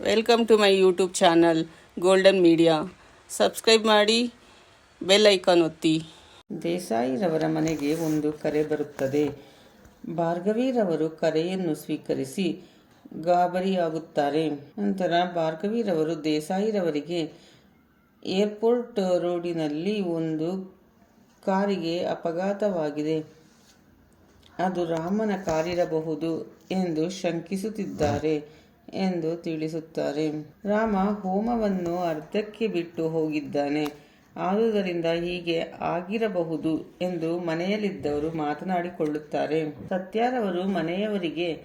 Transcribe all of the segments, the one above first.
Welcome to my YouTube channel golden media subscribe ಮಾಡಿ bell icon ಒತ್ತಿ. ದೇಸಾಯಿರವರ ಮನೆಗೆ ಒಂದು ಕರೆ ಬರುತ್ತದೆ. ಭಾರ್ಗವಿರವರು ಕರೆಯನ್ನು ಸ್ವೀಕರಿಸಿ ಗಾಬರಿಯಾಗುತ್ತಾರೆ. ನಂತರ ಭಾರ್ಗವಿರವರು ದೇಸಾಯಿರವರಿಗೆ ಏರ್ಪೋರ್ಟ್ ರೋಡಿನಲ್ಲಿ ಒಂದು ಕಾರಿಗೆ ಅಪಘಾತವಾಗಿದೆ. ಅದು ರಾಮನ ಕಾರಿರಬಹುದು ಎಂದು ಶಂಕಿಸುತ್ತಿದ್ದಾರೆ. ಎಂದು ತಿಳಿಸುತ್ತಾರೆ. ರಾಮ ಹೋಮವನ್ನು ಅರ್ಧಕ್ಕೆ ಬಿಟ್ಟು ಹೋಗಿದ್ದಾನೆ. ಆದುದರಿಂದ ಹೀಗೆ ಆಗಿರಬಹುದು ಎಂದು ಮನೆಯಲ್ಲಿದ್ದವರು ಮಾತನಾಡಿಕೊಳ್ಳುತ್ತಾರೆ. ಸತ್ಯಾರವರು ಮನೆಯವರಿಗೆ,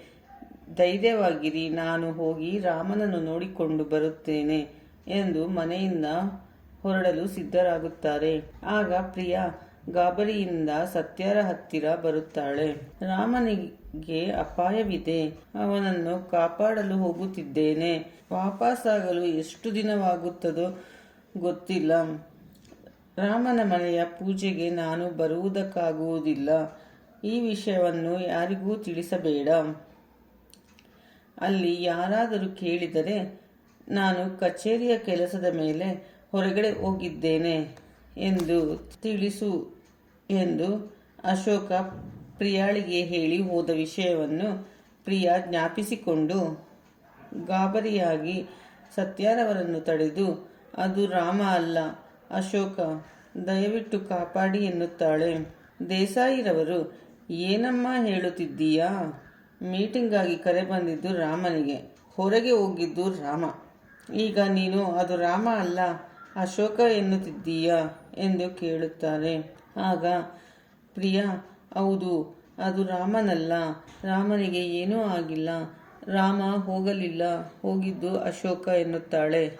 ಧೈರ್ಯವಾಗಿರಿ, ನಾನು ಹೋಗಿ ರಾಮನನ್ನು ನೋಡಿಕೊಂಡು ಬರುತ್ತೇನೆ ಎಂದು ಮನೆಯಿಂದ ಹೊರಡಲು ಸಿದ್ಧರಾಗುತ್ತಾರೆ. ಆಗ ಪ್ರಿಯ ಗಾಬರಿಯಿಂದ ಸತ್ಯರ ಹತ್ತಿರ ಬರುತ್ತಾಳೆ. ರಾಮನಿಗೆ ಅಪಾಯವಿದೆ. ಅವನನ್ನು ಕಾಪಾಡಲು ಹೋಗುತ್ತಿದ್ದೇನೆ. ವಾಪಸ್ಸಾಗಲು ಎಷ್ಟು ದಿನವಾಗುತ್ತದೋ ಗೊತ್ತಿಲ್ಲ. ರಾಮನ ಮನೆಯ ಪೂಜೆಗೆ ನಾನು ಬರುವುದಕ್ಕಾಗುವುದಿಲ್ಲ. ಈ ವಿಷಯವನ್ನು ಯಾರಿಗೂ ತಿಳಿಸಬೇಡ. ಅಲ್ಲಿ ಯಾರಾದರೂ ಕೇಳಿದರೆ ನಾನು ಕಚೇರಿಯ ಕೆಲಸದ ಮೇಲೆ ಹೊರಗಡೆ ಹೋಗಿದ್ದೇನೆ ಎಂದು ತಿಳಿಸು ಎಂದು ಅಶೋಕ ಪ್ರಿಯಾಳಿಗೆ ಹೇಳಿ ಹೋದ ವಿಷಯವನ್ನು ಪ್ರಿಯಾ ಜ್ಞಾಪಿಸಿಕೊಂಡು ಗಾಬರಿಯಾಗಿ ಸತ್ಯಾರವರನ್ನು ತಡೆದು, ಅದು ರಾಮ ಅಲ್ಲ, ಅಶೋಕ, ದಯವಿಟ್ಟು ಕಾಪಾಡಿ ಎನ್ನುತ್ತಾಳೆ. ದೇಸಾಯಿರವರು ಏನಮ್ಮ ಹೇಳುತ್ತಿದ್ದೀಯಾ? ಮೀಟಿಂಗಾಗಿ ಕರೆ ಬಂದಿದ್ದು ರಾಮನಿಗೆ, ಹೊರಗೆ ಹೋಗಿದ್ದು ರಾಮ. ಈಗ ನೀನು, ಅದು ರಾಮ ಅಲ್ಲ, ಅಶೋಕ ಎನ್ನುತ್ತಿದ್ದೀಯಾ? ಎಂದು ಕೇಳುತ್ತಾರೆ. ಆಗ, ಪ್ರಿಯ, ಹೌದು, ಅದು ರಾಮನಲ್ಲ. ರಾಮನಿಗೆ ಏನೂ ಆಗಿಲ್ಲ. ರಾಮ ಹೋಗಲಿಲ್ಲ. ಹೋಗಿದ್ದು ಅಶೋಕ ಎನ್ನುತ್ತಾಳೆ.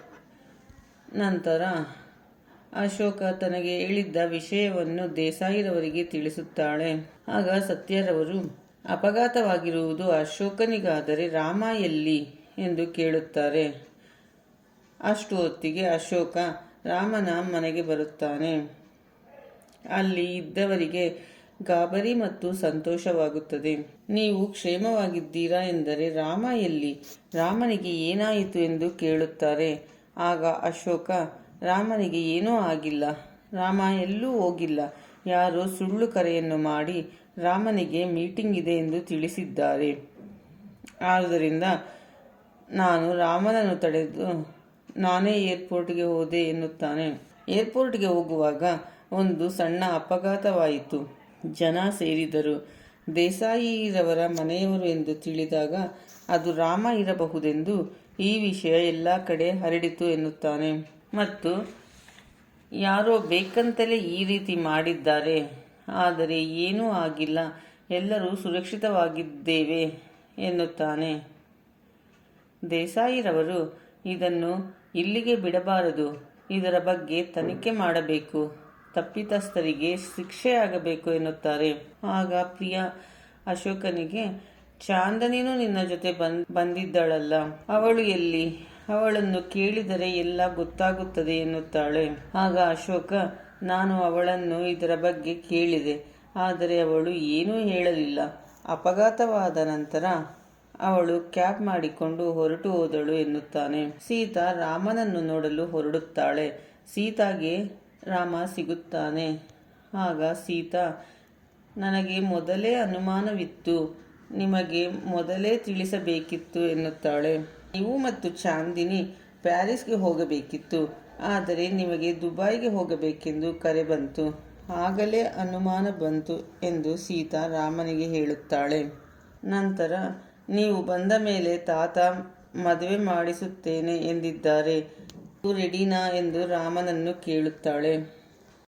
ನಂತರ ಅಶೋಕ ತನಗೆ ಹೇಳಿದ್ದ ವಿಷಯವನ್ನು ದೇಸಾಯಿರವರಿಗೆ ತಿಳಿಸುತ್ತಾಳೆ. ಆಗ ಸತ್ಯರವರು, ಅಪಘಾತವಾಗಿರುವುದು ಅಶೋಕನಿಗಾದರೆ ರಾಮ ಎಲ್ಲಿ? ಎಂದು ಕೇಳುತ್ತಾರೆ. ಅಷ್ಟು ಹೊತ್ತಿಗೆ ಅಶೋಕ ರಾಮನ ಮನೆಗೆ ಬರುತ್ತಾನೆ. ಅಲ್ಲಿ ಇದ್ದವರಿಗೆ ಗಾಬರಿ ಮತ್ತು ಸಂತೋಷವಾಗುತ್ತದೆ. ನೀವು ಕ್ಷೇಮವಾಗಿದ್ದೀರಾ ಎಂದರೆ ರಾಮ ಎಲ್ಲಿ? ರಾಮನಿಗೆ ಏನಾಯಿತು ಎಂದು ಕೇಳುತ್ತಾರೆ. ಆಗ ಅಶೋಕ, ರಾಮನಿಗೆ ಏನೂ ಆಗಿಲ್ಲ. ರಾಮ ಎಲ್ಲೂ ಹೋಗಿಲ್ಲ. ಯಾರೋ ಸುಳ್ಳು ಕರೆಯನ್ನು ಮಾಡಿ ರಾಮನಿಗೆ ಮೀಟಿಂಗ್ ಇದೆ ಎಂದು ತಿಳಿಸಿದ್ದಾರೆ. ಆದ್ದರಿಂದ ನಾನು ರಾಮನನ್ನು ತಡೆದು ನಾನೇ ಏರ್ಪೋರ್ಟ್ಗೆ ಹೋದೆ ಎನ್ನುತ್ತಾನೆ. ಏರ್ಪೋರ್ಟ್ಗೆ ಹೋಗುವಾಗ ಒಂದು ಸಣ್ಣ ಅಪಘಾತವಾಯಿತು. ಜನ ಸೇರಿದರು. ದೇಸಾಯಿರವರ ಮನೆಯವರು ಎಂದು ತಿಳಿದಾಗ ಅದು ರಾಮ ಇರಬಹುದೆಂದು ಈ ವಿಷಯ ಎಲ್ಲ ಕಡೆ ಹರಡಿತು ಎನ್ನುತ್ತಾನೆ. ಮತ್ತು ಯಾರೋ ಬೇಕಂತಲೇ ಈ ರೀತಿ ಮಾಡಿದ್ದಾರೆ. ಆದರೆ ಏನೂ ಆಗಿಲ್ಲ. ಎಲ್ಲರೂ ಸುರಕ್ಷಿತವಾಗಿದ್ದೇವೆ ಎನ್ನುತ್ತಾನೆ. ದೇಸಾಯಿರವರು ಇದನ್ನು ಇಲ್ಲಿಗೆ ಬಿಡಬಾರದು. ಇದರ ಬಗ್ಗೆ ತನಿಖೆ ಮಾಡಬೇಕು. ತಪ್ಪಿತಸ್ಥರಿಗೆ ಶಿಕ್ಷೆಯಾಗಬೇಕು ಎನ್ನುತ್ತಾರೆ. ಆಗ ಪ್ರಿಯ ಅಶೋಕನಿಗೆ, ಚಾಂದನಿನೂ ನಿನ್ನ ಜೊತೆ ಬಂದ್, ಬಂದಿದ್ದಳಲ್ಲ. ಅವಳು ಎಲ್ಲಿ? ಅವಳನ್ನು ಕೇಳಿದರೆ ಎಲ್ಲ ಗೊತ್ತಾಗುತ್ತದೆ ಎನ್ನುತ್ತಾಳೆ. ಆಗ ಅಶೋಕ, ನಾನು ಅವಳನ್ನು ಇದರ ಬಗ್ಗೆ ಕೇಳಿದೆ, ಆದರೆ ಅವಳು ಏನೂ ಹೇಳಲಿಲ್ಲ. ಅಪಘಾತವಾದ ನಂತರ ಅವಳು ಕ್ಯಾಬ್ ಮಾಡಿಕೊಂಡು ಹೊರಟು ಹೋದಳು ಎನ್ನುತ್ತಾನೆ. ಸೀತಾ ರಾಮನನ್ನು ನೋಡಲು ಹೊರಡುತ್ತಾಳೆ. ಸೀತಾಗೆ ರಾಮ ಸಿಗುತ್ತಾನೆ. ಆಗ ಸೀತಾ, ನನಗೆ ಮೊದಲೇ ಅನುಮಾನವಿತ್ತು. ನಿಮಗೆ ಮೊದಲೇ ತಿಳಿಸಬೇಕಿತ್ತು ಎನ್ನುತ್ತಾಳೆ. ನೀವು ಮತ್ತು ಚಾಂದಿನಿ ಪ್ಯಾರಿಸ್ಗೆ ಹೋಗಬೇಕಿತ್ತು. ಆದರೆ ನಿಮಗೆ ದುಬೈಗೆ ಹೋಗಬೇಕೆಂದು ಕರೆ ಬಂತು. ಆಗಲೇ ಅನುಮಾನ ಬಂತು ಎಂದು ಸೀತಾ ರಾಮನಿಗೆ ಹೇಳುತ್ತಾಳೆ. ನಂತರ, ನೀವು ಬಂದ ಮೇಲೆ ತಾತ ಮದುವೆ ಮಾಡಿಸುತ್ತೇನೆ ಎಂದಿದ್ದಾರೆ. ರೆಡಿನಾ ಎಂದು ರಾಮನನ್ನು ಕೇಳುತ್ತಾಳೆ.